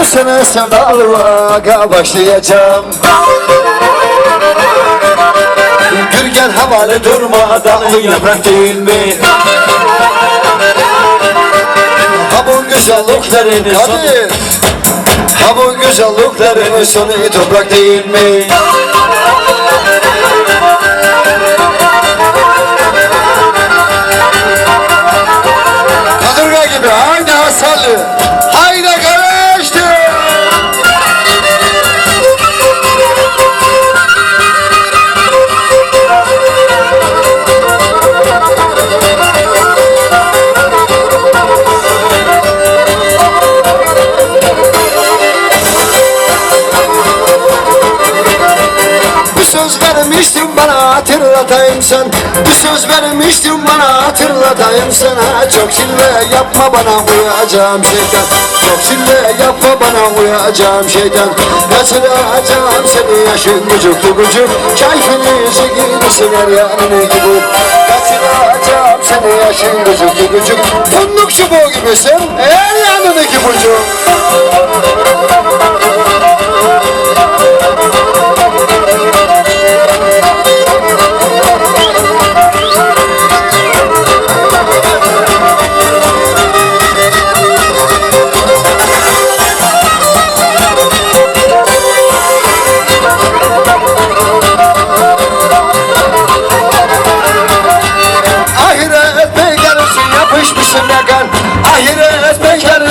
Bu sene sevdalığa başlayacağım Gürgen havalı durmadan yaprak değil mi? Ha bu güzelliklerin Kadir Ha bu güzelliklerin sonu toprak değil mi? Söz vermiştin bana hatırlatayım sen. Bir söz vermiştin bana hatırlatayım sana. Çok çile yapma bana uyacağım şeytan Çok çile yapma bana uyacağım şeytan Kaçıracağım seni yaşın gücük Çay filizi gibisin her yanını gibi. Kaçıracağım seni yaşın gücük gücük Fındık çubuğu gibisin her yanını gibi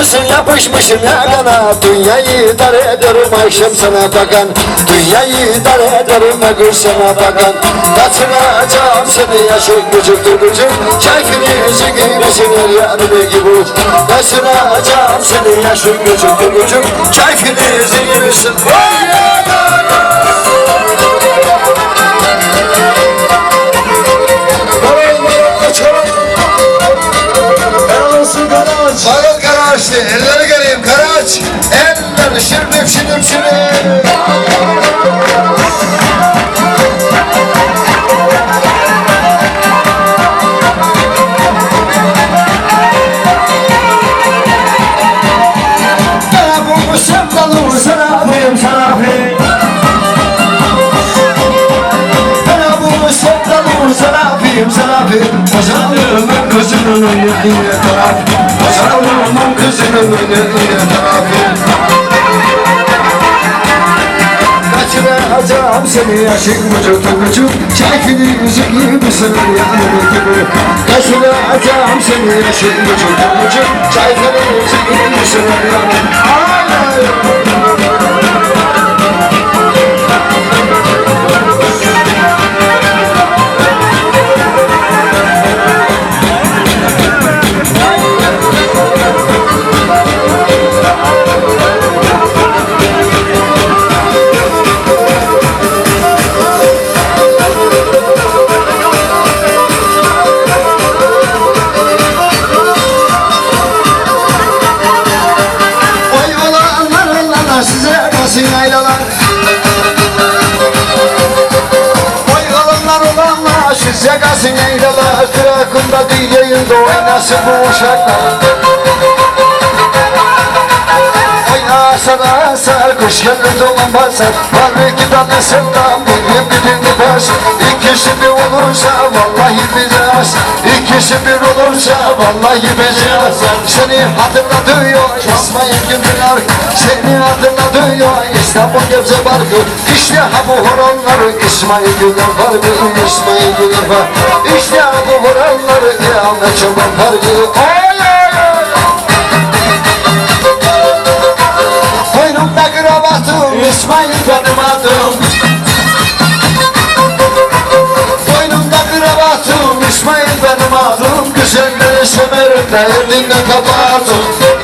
Ahiret bekarısın yapışmışsın yakana Dünyayı dar ederim akşam sana bakan. Dünyayı dar ederim ögür sana bakan. Kaçıracağım seni yaşın gücüktür gücük Çay filizi gibisin her yanını gibi. Kaçıracağım seni yaşın gücüktür gücük Çay filizi gibisin Vay ya! Sana yapayım sana yapayım. Pazarlığımın kızının önüne taraf. Pazarlığımın kızının önüne Kaçıracağım seni yaşın bucuk bucuk Çay filizi gibisin yanımı gibi. Kaçıracağım seni yaşın bucuk bucuk Çay filizi gibisin yanımı Ay ay ay yaylalar. Oy olanlar olanlar size kalsın yaylalar. Kırakında değil yayında oynasın bu uşaklar. Oy asar asar kuş gelir dolan basar Var iki tane sevdam benim birini bas İkisi bir olursa vallahi bize az İkisi bir olursa vallahi bize az Seni hatırlatıyor İsmail Gülpınar Seni hatırlatıyor İstanbul Gebze Barkı İşte ha bu horonları İsmail Gülpınar Barkı İsmail Gülpınar Barkı İşte ha bu horonları Kıyamet Çoban Barkı Oy oy oy İsmail benim adım